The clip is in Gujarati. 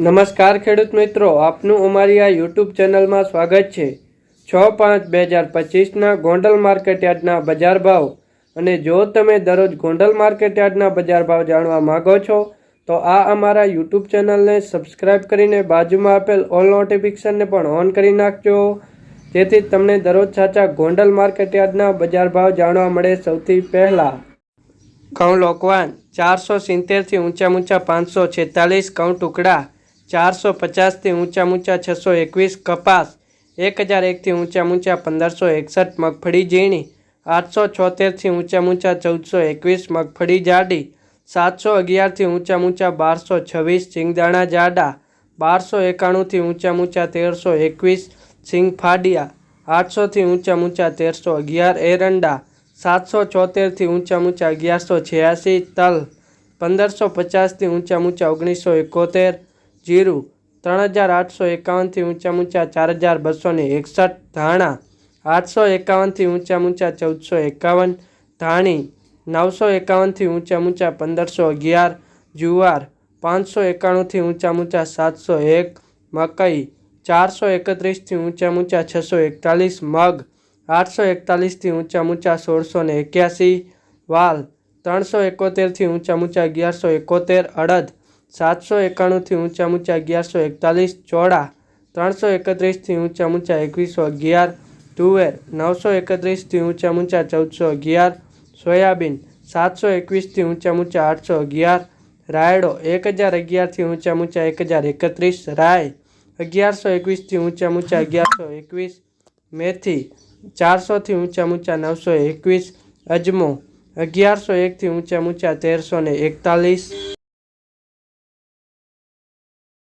નમસ્કાર ખેડૂત મિત્રો, આપનું અમારી આ યુટ્યુબ ચેનલમાં સ્વાગત છે. છ પાંચ બે હજાર પચીસના ગોંડલ માર્કેટ યાર્ડના બજાર ભાવ. અને જો તમે દરરોજ ગોંડલ માર્કેટયાર્ડના બજાર ભાવ જાણવા માંગો છો, તો આ અમારા યુટ્યુબ ચેનલને સબસ્ક્રાઇબ કરીને બાજુમાં આપેલ ઓલ નોટિફિકેશનને પણ ઓન કરી નાખજો. જેથી તમને દરરોજ સાચા ગોંડલ માર્કેટયાર્ડના બજાર ભાવ જાણવા મળે સૌથી પહેલાં. ઘઉં લોકવાન ચારસો સિત્તેરથી ઊંચા ઊંચા પાંચસો છેતાલીસ ઘઉં ટુકડા. ચારસો પચાસથી ઊંચા ઊંચા છસો એકવીસ કપાસ, એક હજાર એકથી ઊંચા ઊંચા પંદરસો એકસઠ મગફળી ઝીણી, આઠસો છોતેરથી ઊંચા ઊંચા ચૌદસો એકવીસ મગફળી જાડી, સાતસો અગિયારથી ઊંચા ઊંચા બારસો છવ્વીસ સિંગદાણા જાડા, બારસો એકાણુંથી ઊંચા ઊંચા તેરસો એકવીસ સિંગ ફાડિયા આઠસોથી ઊંચા ઊંચા તેરસો અગિયાર એરંડા, સાતસો છોતેરથી ઊંચા ઊંચા અગિયારસો છ્યાસી તલ, પંદરસો પચાસથી ઊંચા ઊંચા ઓગણીસો એકોતેર જીરું ત્રણ હજાર આઠસો એકાવનથી ઊંચા ઊંચા ચાર હજાર બસો ને એકસઠ ધાણા આઠસો એકાવનથી ઊંચા ઊંચા ચૌદસો એકાવન ધાણી નવસો એકાવનથી ઊંચા ઊંચા પંદરસો અગિયાર જુવાર પાંચસો એકાણુંથી ઊંચા ઊંચા સાતસો એક મકઈ ચારસો એકત્રીસથી ઊંચા ઊંચા છસો એકતાલીસ મગ આઠસો એકતાલીસથી ઊંચા ઊંચા સોળસો ને એક્યાસી વાલ ત્રણસો એકોતેરથી ઊંચા ઊંચા અગિયારસો એકોતેર અડદ સાતસો એકાણુંથી ઊંચા ઊંચા અગિયારસો એકતાલીસ, ચોળા ત્રણસો એકત્રીસથી ઊંચા ઊંચા એકવીસો અગિયાર, તુવેર નવસો એકત્રીસથી ઊંચા ઊંચા ચૌદસો અગિયાર, સોયાબીન સાતસો એકવીસથી ઊંચા ઊંચા આઠસો અગિયાર, રાયડો એક હજાર અગિયારથી ઊંચા ઊંચા એક હજાર એકત્રીસ રાય અગિયારસો એકવીસથી ઊંચા ઊંચા અગિયારસો એકવીસ, મેથી ચારસોથી ઊંચા ઊંચા નવસો એકવીસ, અજમો અગિયારસો એકથી ઊંચા ઊંચા તેરસો ને એકતાલીસ